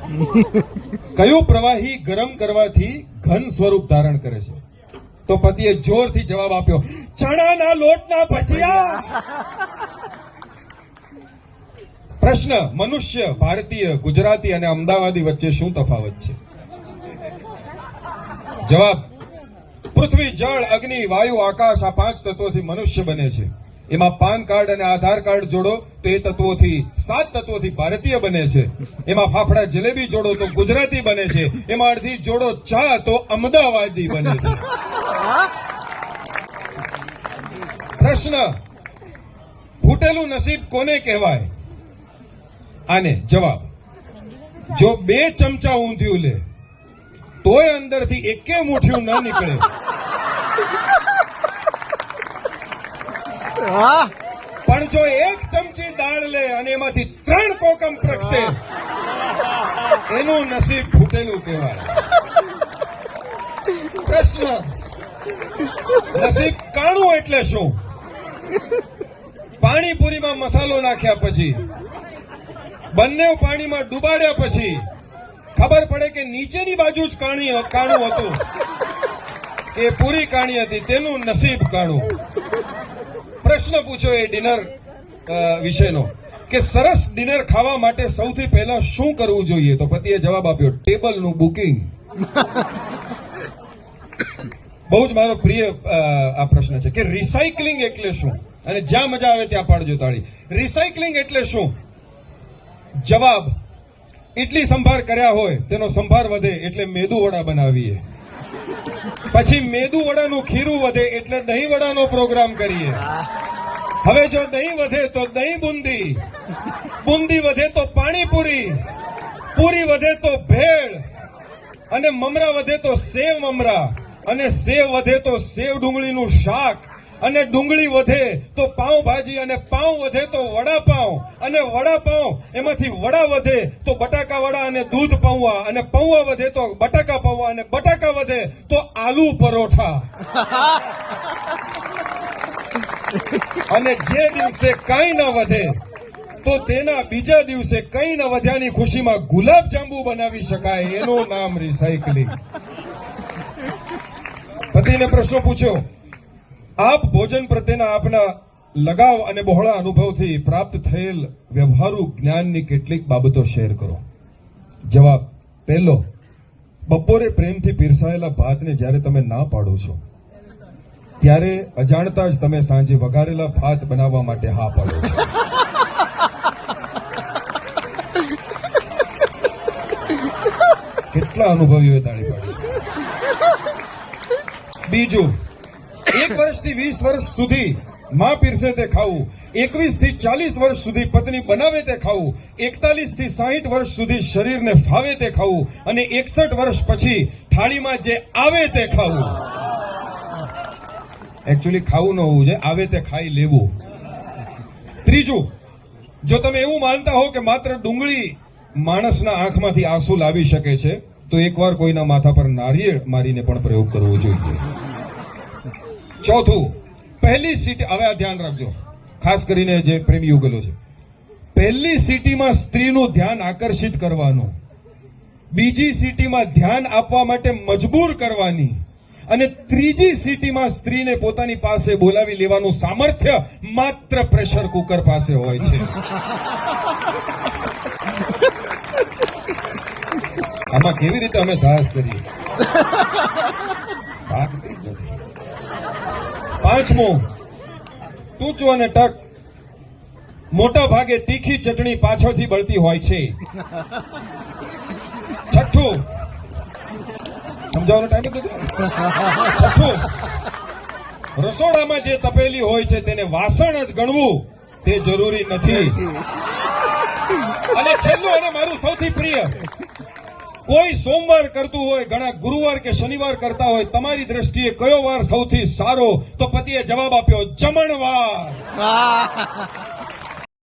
કયું પ્રવાહી ગરમ કરવાથી ઘન સ્વરૂપ ધારણ કરે છે? તો પતિએ જોરથી જવાબ આપ્યો, ચણાના લોટના ભજીયા. પ્રશ્ન, મનુષ્ય, ભારતીય, ગુજરાતી અને અમદાવાદી વચ્ચે શું તફાવત છે? જવાબ, પૃથ્વી, જળ, અગ્નિ, વાયુ, આકાશ આ પાંચ તત્વોથી મનુષ્ય બને છે. એમાં પાન કાર્ડ અને આધાર કાર્ડ જોડો, તો એ તત્વોથી, સાત તત્વોથી ભારતીય બને છે. એમાં ફાફડા જલેબી જોડો તો ગુજરાતી બને છે. એમાં અડધી જોડો ચા તો અમદાવાદી બને છે. પ્રશ્ન, ફૂટેલું નસીબ કોને કહેવાય? આને જવાબ, જો બે ચમચા ઊંધિયું લે, તોય અંદરથી એકે મુઠ્યું ન નીકળે. પણ જો એક ચમચી દાળ લે અને એમાંથી ત્રણ કોકમ પ્રગટે એનું નસીબ ફૂટેલું કહેવાય. પ્રશ્ન નસીબ કાણું એટલે શું? પાણીપુરીમાં મસાલો નાખ્યા પછી બંને પાણીમાં ડુબાડ્યા પછી ખબર પડે કે નીચેની બાજુ જ કાણી કાણું હતું. એ પૂરી કાણી હતી તેનું નસીબ કાણું. પ્રશ્ન પૂછ્યો એ ડિનર વિશેનો કે સરસ ડિનર ખાવા માટે સૌથી પહેલા શું કરવું જોઈએ? તો પતિએ જવાબ આપ્યો, ટેબલનું બુકિંગ. બહુ જ મારો પ્રિય આ પ્રશ્ન છે કે રિસાયકલિંગ એટલે શું? અને જ્યાં મજા આવે ત્યાં પાડજો તાળી. રિસાયકલિંગ એટલે શું? જવાબ ઇડલી સંભાર કર્યા હોય, તેનો સંભાર વધે એટલે મેદુ વડા બનાવીએ. પછી મેદુ વડાનું ખીરું વધે એટલે દહીં વડાનો પ્રોગ્રામ કરીએ. હવે જો દહીં વધે તો દહીં બુંદી. બુંદી વધે તો પાણીપુરી. પૂરી વધે તો ભેળ. અને મમરા વધે તો સેવ મમરા. અને સેવ વધે તો સેવ ડુંગળીનું શાક. અને ડુંગળી વધે તો પાઉં ભાજી અને પાઉં વધે તો વડાપાઉં. અને વડાપાઉં એમાંથી વડા વધે તો બટાકા વડા અને દૂધ પૌવા, અને પૌવા વધે તો બટાકા પૌવા, અને બટાકા વધે તો આલુ પરોઠા. અને જે દિવસે કંઈ ન વધે, તો તેના બીજા દિવસે કંઈ ન વધ્યાની ખુશીમાં ગુલાબ જાંબુ બનાવી શકાય, એનું નામ રિસાયકલિંગ પતિને પ્રશ્ન પૂછ્યો, આપ ભોજન પ્રત્યેના આપના લગાવ અને બહોળા અનુભવથી પ્રાપ્ત થયેલ વ્યવહારુ જ્ઞાનની કેટલીક બાબતો શેર કરો. જવાબ, પહેલો, બપોરે પ્રેમથી પીરસાયેલા ભાતને જ્યારે તમે ના પાડો છો, ત્યારે અજાણતા જ તમે સાંજે વઘારેલા ભાત બનાવવા માટે હા પાડો છો. કેટલા અનુભવીઓએ તાળી પાડી બીજું, એક વર્ષથી વીસ વર્ષ સુધી માં પીરસે તે ખાવું. એકવીસથી ચાલીસ વર્ષ સુધી પત્ની બનાવે તે ખાવું. એકતાલીસથી સાહીઠ વર્ષ સુધી શરીરને ફાવે તે ખાવું. અને એકસઠ વર્ષ પછી થાળીમાં જે આવે તે ખાવું. એકચ્યુઅલી ખાવું ન હોવું જોઈએ આવે તે ખાઈ લેવું. ત્રીજું, જો તમે એવું માનતા હો કે માત્ર ડુંગળી માણસના આંખમાંથી આંસુ લાવી શકે છે, તો એકવાર કોઈના માથા પર નારિયેળ મારીને પણ પ્રયોગ કરવો જોઈએ. ચોથું પહેલી સિટી, હવે આ ધ્યાન રાખજો. ખાસ કરીને જે પ્રેમી યુગલો છે. પહેલી સિટીમાં સ્ત્રીનું ધ્યાન આકર્ષિત કરવાનું. બીજી સિટીમાં ધ્યાન આપવા માટે મજબૂર કરવાની. અને ત્રીજી સિટીમાં સ્ત્રીને પોતાની પાસે બોલાવી લેવાનું સામર્થ્ય માત્ર પ્રેશર કુકર પાસે હોય છે. આમાં કેવી રીતે અમે સાહસ કરીએ? પાંચમું ટૂંચું અને ટક મોટા ભાગે તીખી ચટણી પાછળથી બળતી હોય છે. છઠ્ઠું. સમજાવવાનો ટાઈમ હતો. છઠ્ઠું. રસોડામાં જે તપેલી હોય છે તેને વાસણ જ ગણવું તે જરૂરી નથી. અને છેલ્લું અને મારું સૌથી પ્રિય કોઈ સોમવાર કરતું હોય, ઘણા ગુરુવાર કે શનિવાર કરતા હોય, તમારી દ્રષ્ટિએ કયો વાર સૌથી સારો? તો પતિએ જવાબ આપ્યો, જમણવાર.